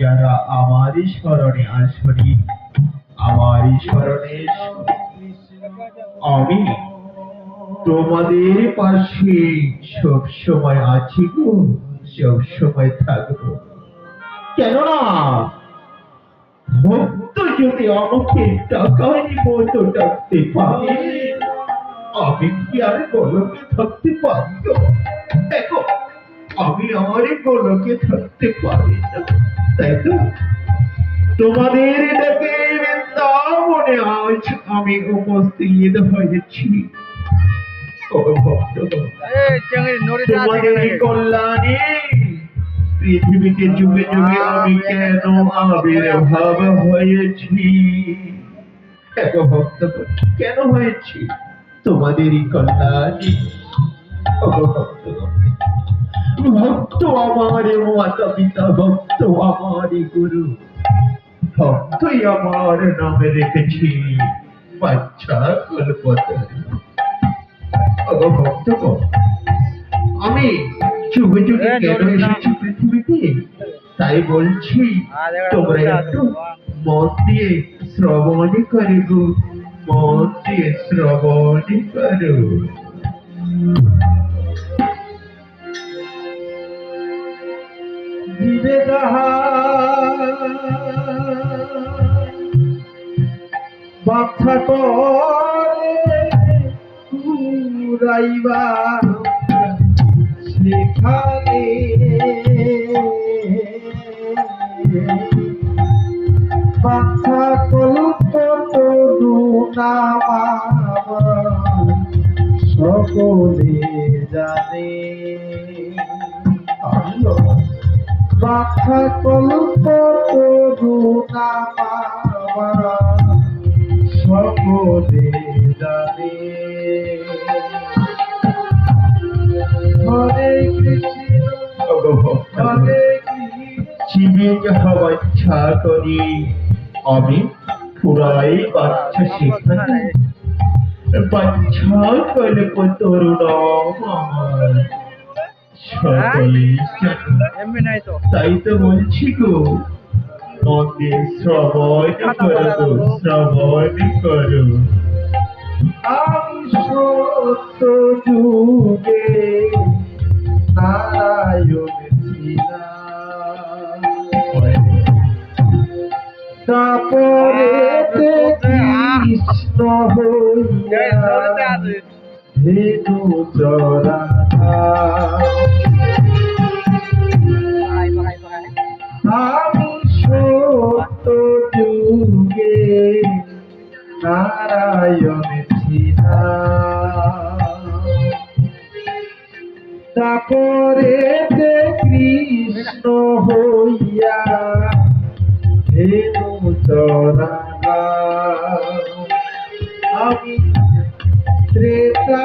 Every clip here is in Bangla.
যারা আমারই স্মরণে আসরি আমারই স্মরণে আমি তোমাদের পাশে সব সময় আছি গো, সব সময় থাকব। কেননা ভক্ত যদি আমাকে টাকার মতো ডাকতে পারে, আমি কি আর গলকে থাকতে পারি দেখো, আমি আমার গলকে থাকতে পারি না। তাই তো? তোমাদের ডাকে বৃন্দাবনে আজ আমি উপস্থিত হয়েছি। তোমাদের কল্যাণে পৃথিবীতে যুগে যুগে আমি কেন আবির্ভাব হয়েছি? এত ভক্ত কেন হয়েছি? তোমাদেরই কল্যাণে ভক্ত ভক্ত আমার মাতা পিতা ভক্ত আমার গুরু। ভক্তই আমার নামে রেখেছি। বাচ্চা কলপতারি। ভক্ত আমি যুগে যুগে কেন এসেছি পৃথিবীতে? তাই বলছি তোমরা একটু মন দিয়ে শ্রবণ করে গো। মন দিয়ে শ্রবণ করো। বাচ্চা করে কুরাইবা সেখানে বাচ্চা কলুপ তরু সকলে জানে। বাচ্চা কলুপ তরু সকলে জানে। হরে কৃষ্ণ, হরে যাহা করি। আমি ফুরাই বাচ্চা শেখাই। বাচ্চা কলে তরুণ আমার? সকলে তাই তো বলছি গো মন্দির শ্রবণ করো শ্রবণ করো আমি সত্য যুগে নারায়ণ ছিলাম। তারপরে কৃষ্ণ হইয়া ধেনু চরা আমি নারায়ণ তারপরে যে কৃষ্ণ হইয়া ধেনু চরা আমি ত্রেতা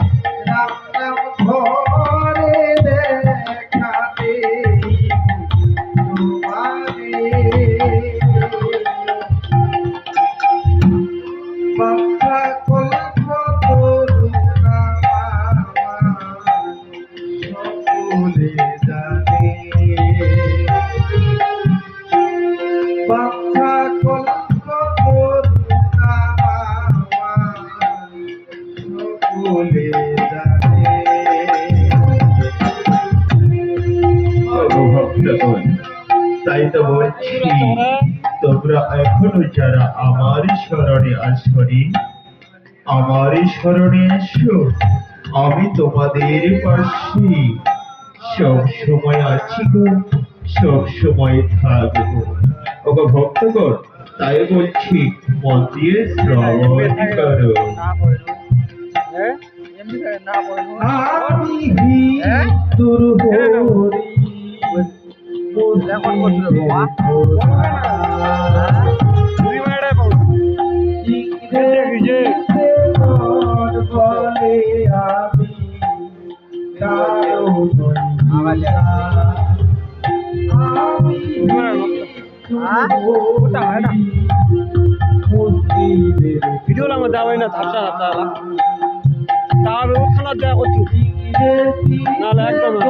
আসনি আমার স্মরণে এসো আমি তোমাদের পাশে। সব সময় আছি গো সব সময় থাকব। ওগো ভক্তগণ তাই বলছি মন দিয়ে শ্রবণ করো। আমি আবার লেখা। আমি হ্যাঁ? ওটা হয় না। মুসলিমের ভিডিও আমার দেওয়া না ঝাপসা ঝাপসা তার ওখানে দেওয়া করছি নাহলে একদম না,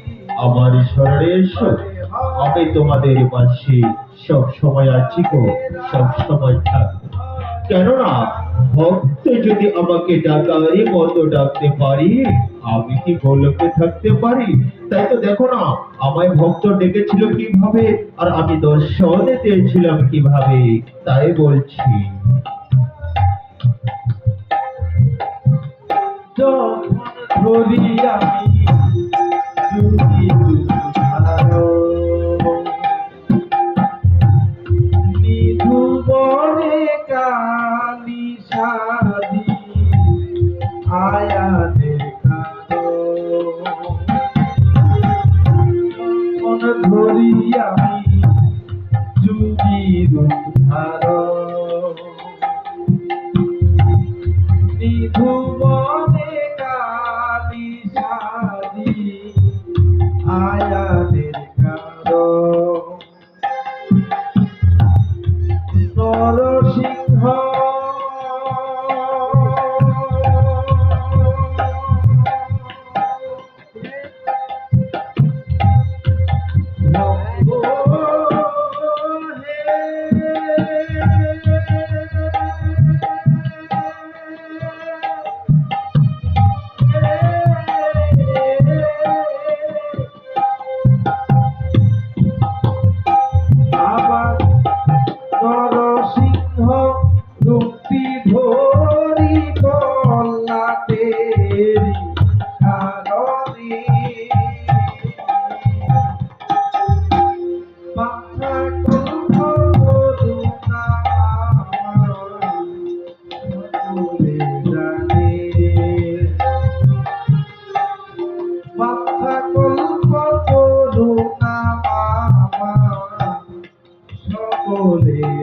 আমার শরণে এসো। আমি তোমাদের পাশে সব সময় আছি গো, সব সময় থাকব। কেননা ভক্ত যদি আমাকে ডাকারি মতো ডাকতে পারি, আমি কি গোলকে থাকতে পারি? তাই তো দেখো না, আমায় ভক্ত ডেকেছিল কীভাবে, আর আমি দর্শন দিয়েছিলাম কীভাবে, তাই বলছি। ধরি আমি ধরি আমি যুগির ধারো নিধুবনে সকলে